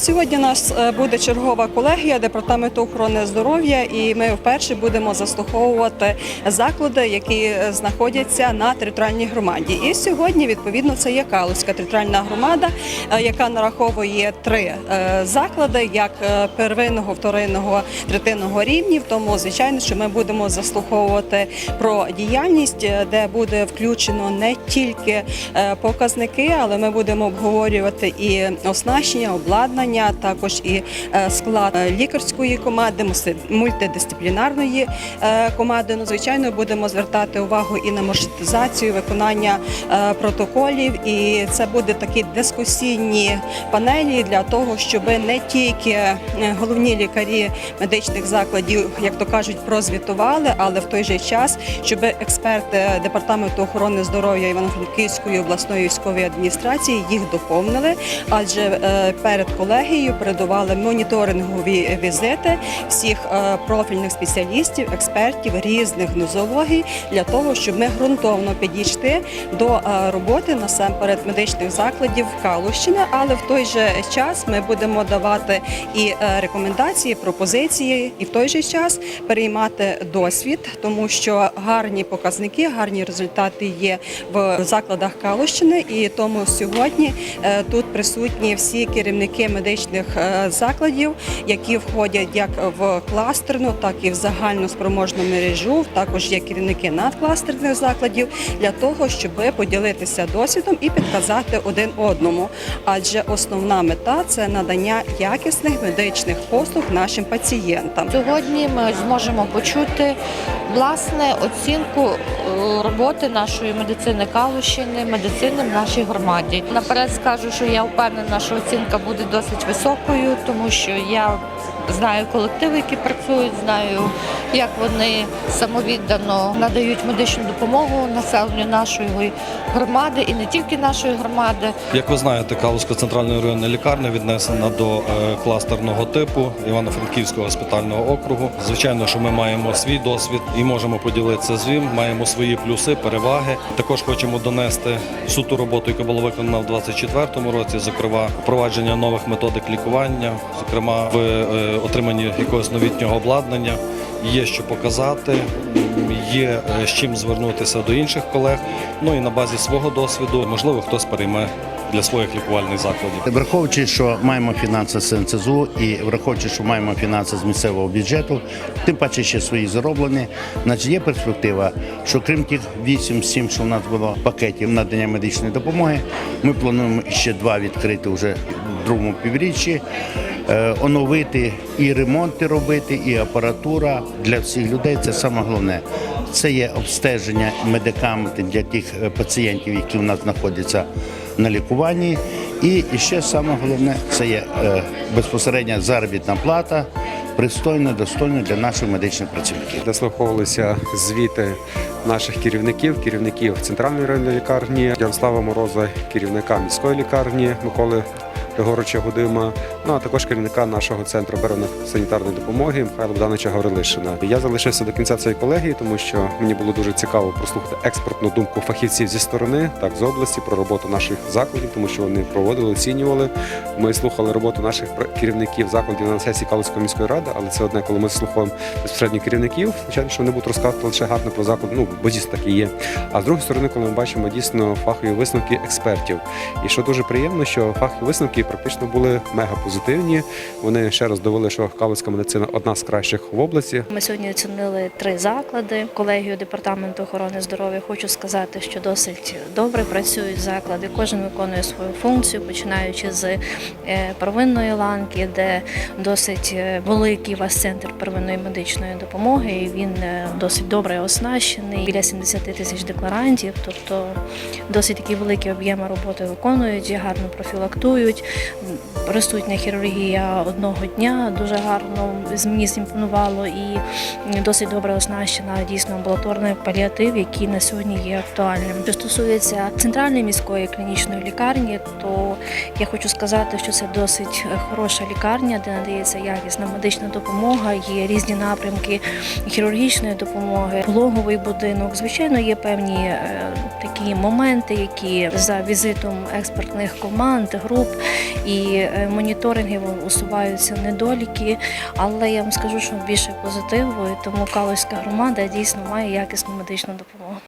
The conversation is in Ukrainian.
Сьогодні у нас е, буде чергова колегія департаменту охорони здоров'я, і ми вперше будемо заслуховувати заклади, які е, знаходяться на територіальній громаді. І сьогодні, відповідно, це є Калузька територіальна громада, е, яка нараховує три заклади, як первинного, вторинного, третинного рівнів. Тому, звичайно, що ми будемо заслуховувати про діяльність, де буде включено не тільки показники, але ми будемо обговорювати і оснащення, обладнання, також і е, склад е, лікарської команди, мультидисциплінарної е, команди. Ну, звичайно, будемо звертати увагу і на маршрутизацію, виконання протоколів. І це буде такі дискусійні панелі для того, щоб не тільки головні лікарі медичних закладів, як то кажуть, прозвітували, але в той же час, щоб експерти департаменту охорони здоров'я Івано-Франківської обласної військової адміністрації їх доповнили, адже перед колегією передували моніторингові візити всіх е, профільних спеціалістів, експертів різних нозологій для того, щоб ми ґрунтовно підійшли до е, роботи насамперед медичних закладів Калущини, але в той же час ми будемо давати і е, рекомендації, пропозиції, і в той же час переймати досвід, тому що гарні показники, гарні результати є в закладах Калущини, і тому сьогодні тут присутні всі керівники медичних е, закладів, які входять як в кластерну, так і в загальну спроможну мережу. Також є керівники надкластерних закладів для того, щоб поділитися досвідом і підказати один одному. Адже основна мета це надання якісних медичних послуг нашим пацієнтам. Сьогодні ми зможемо почути власне оцінку е, роботи нашої медицини Калущини, медицини в нашій громаді. Наперед скажу, що я впевнена, що оцінка буде досить високою, тому що я знаю колективи, які працюють, знаю, як вони самовіддано надають медичну допомогу населенню нашої громади і не тільки нашої громади. Як ви знаєте, Калузька центральна районна лікарня віднесена до е, кластерного типу Івано-Франківського госпітального округу. Звичайно, що ми маємо свій досвід і можемо поділитися з ним. Маємо свої плюси, переваги. Також хочемо донести всю ту роботу, яка була виконана в 2024 році, зокрема впровадження нових методик лікування, зокрема в е, отриманні якогось новітнього обладнання. Є що показати, є е, з чим звернутися до інших колег. Ну і на базі свого досвіду, можливо, хтось перейме для своїх лікувальних закладів. Враховуючи, що маємо фінанси з НЦЗУ і враховуючи, що маємо фінанси з місцевого бюджету, тим паче ще свої зароблені, значить є перспектива, що крім тих 8-7, що в нас було пакетів надання медичної допомоги, ми плануємо ще два відкрити вже в другому півріччі. Е, Оновити і ремонти робити, і апаратура для всіх людей це саме головне. Це є обстеження медикаменти для тих е, пацієнтів, які у нас знаходяться на лікуванні. І ще саме головне це є е, безпосередня заробітна плата, пристойна, достойна для наших медичних працівників. Дослуховувалися звіти наших керівників, керівників центральної районної лікарні Ярослава Мороза, керівника міської лікарні Миколи Григоровича Гудима, ну а також керівника нашого центру санітарної допомоги Михайла Богдановича Гаврилишина. Я залишився до кінця цієї колегії, тому що мені було дуже цікаво прослухати експертну думку фахівців зі сторони, так з області, про роботу наших закладів, тому що вони проводили, оцінювали. Ми слухали роботу наших керівників закладів на сесії Калузької міської ради, але це одне, коли ми слухаємо безпосередньо керівників, звичайно, що вони будуть розказувати лише гарно про заклад, ну бо дійсно так і є. А з другої сторони, коли ми бачимо дійсно фахові висновки експертів. І що дуже приємно, що фахові висновки практично були мега позитивні. Вони ще раз довели, що калузька медицина одна з кращих в області. Ми сьогодні оцінили три заклади. Колегію департаменту охорони здоров'я хочу сказати, що досить добре працюють заклади. Кожен виконує свою функцію, починаючи з е, первинної ланки, де досить е, великий вас центр первинної медичної допомоги. і Він е, досить добре оснащений. Біля 70 тисяч декларантів, тобто досить такі великі об'єми роботи виконують, гарно профілактують. Присутня хірургія одного дня дуже гарно мені імпонувало і досить добре оснащена дійсно амбулаторний паліатив, який на сьогодні є актуальним. Що стосується центральної міської клінічної лікарні, то я хочу сказати, що це досить хороша лікарня, де надається якісна медична допомога. Є різні напрямки хірургічної допомоги, пологовий будинок. Звичайно, є певні е, такі моменти, які за візитом експертних команд, груп і е, моніторингів усуваються недоліки. Але я вам скажу, що більше позитиву, тому Калузька громада дійсно має якісну медичну допомогу.